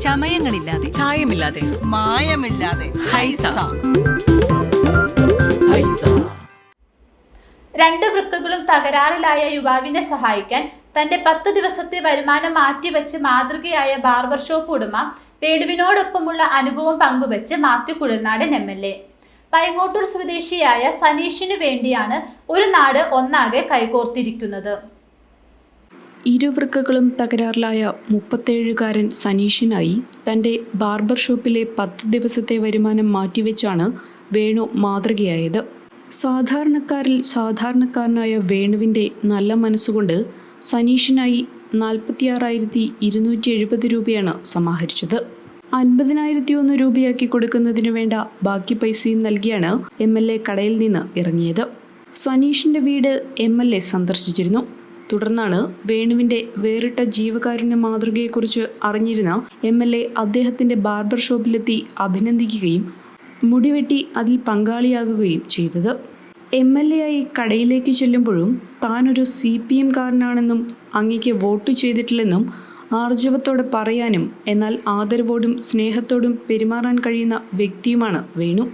ചമയങ്ങളില്ലാതെ. ചായമില്ലാതെ. മായമില്ലാതെ. ഹൈസ. രണ്ട് വൃക്കകളും തകരാറിലായ യുവാവിനെ സഹായിക്കാൻ തന്റെ പത്ത് ദിവസത്തെ വരുമാനം മാറ്റിവെച്ച് മാതൃകയായ ബാർബർ ഷോപ്പ് ഉടമ വേണുവിനോടൊപ്പമുള്ള അനുഭവം പങ്കുവെച്ച് Mathew Kuzhalnadan M L A. Paingottoor സ്വദേശിയായ സനീഷിനു വേണ്ടിയാണ് ഒരു നാട് ഒന്നാകെ കൈകോർത്തിരിക്കുന്നത്. ഇരുവൃക്കകളും തകരാറിലായ മുപ്പത്തേഴുകാരൻ സനീഷിനായി തന്റെ ബാർബർ ഷോപ്പിലെ പത്ത് ദിവസത്തെ വരുമാനം മാറ്റിവെച്ചാണ് വേണു മാതൃകയായത്. സാധാരണക്കാരിൽ സാധാരണക്കാരനായ വേണുവിന്റെ നല്ല മനസ്സുകൊണ്ട് സനീഷിനായി നാൽപ്പത്തിയാറായിരത്തി ഇരുന്നൂറ്റി എഴുപത് രൂപയാണ് സമാഹരിച്ചത്. അൻപതിനായിരത്തി ഒന്ന് രൂപയാക്കി കൊടുക്കുന്നതിന് വേണ്ട ബാക്കി പൈസയും നൽകിയാണ് എം എൽ എ കടയിൽ നിന്ന് ഇറങ്ങിയത്. സനീഷിന്റെ വീട് എം എൽ എ സന്ദർശിച്ചിരുന്നു. തുടർന്നാണ് വേണുവിന്റെ വേറിട്ട ജീവകാരുണ്യ മാതൃകയെക്കുറിച്ച് അറിഞ്ഞിരുന്ന എം എൽ എ അദ്ദേഹത്തിന്റെ ബാർബർ ഷോപ്പിലെത്തി അഭിനന്ദിക്കുകയും മുടിവെട്ടി അതിൽ പങ്കാളിയാകുകയും ചെയ്തത്. എം എൽ എ ആയി കടയിലേക്ക് ചെല്ലുമ്പോഴും താനൊരു സി പി എം കാരനാണെന്നും അങ്ങയ്ക്ക് വോട്ട് ചെയ്തിട്ടില്ലെന്നും ആർജവത്തോടെ പറയാനും എന്നാൽ ആദരവോടും സ്നേഹത്തോടും പെരുമാറാൻ കഴിയുന്ന വ്യക്തിയുമാണ് വേണു.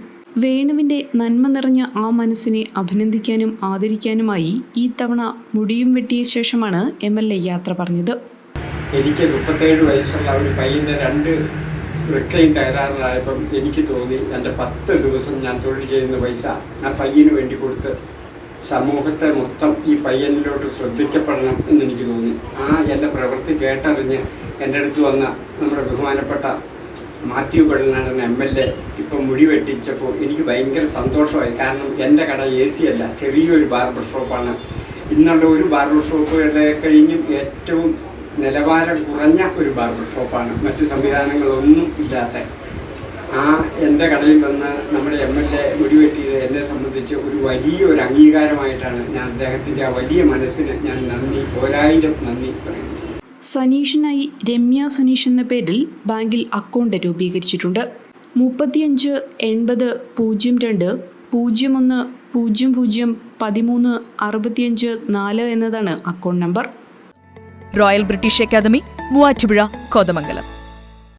വേണുവിന്റെ നന്മ നിറഞ്ഞ ആ മനസ്സിനെ അഭിനന്ദിക്കാനും ആദരിക്കാനുമായി ഈ തവണ മുടിയും വെട്ടിയ ശേഷമാണ് എം എൽ എ യാത്ര പറഞ്ഞത്. എനിക്ക് മുപ്പത്തേഴ് വയസ്സുള്ള ഒരു പയ്യന്റെ രണ്ട് വൃക്കയും തകരാറിലായപ്പം എനിക്ക് തോന്നി എന്റെ പത്ത് ദിവസം ഞാൻ തൊഴിൽ ചെയ്യുന്ന പൈസ ആ പയ്യന് വേണ്ടി കൊടുത്ത് സമൂഹത്തെ മൊത്തം ഈ പയ്യനിലോട്ട് ശ്രദ്ധിക്കപ്പെടണം എന്നെനിക്ക് തോന്നി. ആ എന്റെ പ്രവൃത്തി കേട്ടറിഞ്ഞ് എന്റെ അടുത്ത് വന്ന നമ്മുടെ ബഹുമാനപ്പെട്ട Mathew Kollanadan M L A ഇപ്പം മുടി വെട്ടിച്ചപ്പോൾ എനിക്ക് ഭയങ്കര സന്തോഷമായി. കാരണം എന്റെ കട എ സി അല്ല ചെറിയൊരു ബാർബർ ഷോപ്പാണ്. ഇന്നുള്ള ഒരു ബാർബർ ഷോപ്പുകളെ കഴിഞ്ഞും ഏറ്റവും നിലവാരം കുറഞ്ഞ ഒരു ബാർബർ ഷോപ്പാണ്. മറ്റു സംവിധാനങ്ങളൊന്നും ഇല്ലാത്ത. ആ എന്റെ കടയിൽ വന്ന് നമ്മുടെ എം എൽ എ മുടിവെട്ടിയത് എന്നെ സംബന്ധിച്ച് ഒരു വലിയ ഒരു അംഗീകാരമായിട്ടാണ് ഞാൻ അദ്ദേഹത്തിന്റെ ആ വലിയ മനസ്സിന് ഞാൻ നന്ദി ഒരായിരം നന്ദി പറയുന്നു. സനീഷിനായി രമ്യ സനീഷ് എന്ന പേരിൽ ബാങ്കിൽ അക്കൗണ്ട് രൂപീകരിച്ചിട്ടുണ്ട്. മുപ്പത്തിയഞ്ച് എൺപത് പൂജ്യം രണ്ട് പൂജ്യം ഒന്ന് പൂജ്യം പൂജ്യം പതിമൂന്ന് അറുപത്തിയഞ്ച് നാല് എന്നതാണ് account number. Royal British Academy Muvattupuzha Kothamangalam.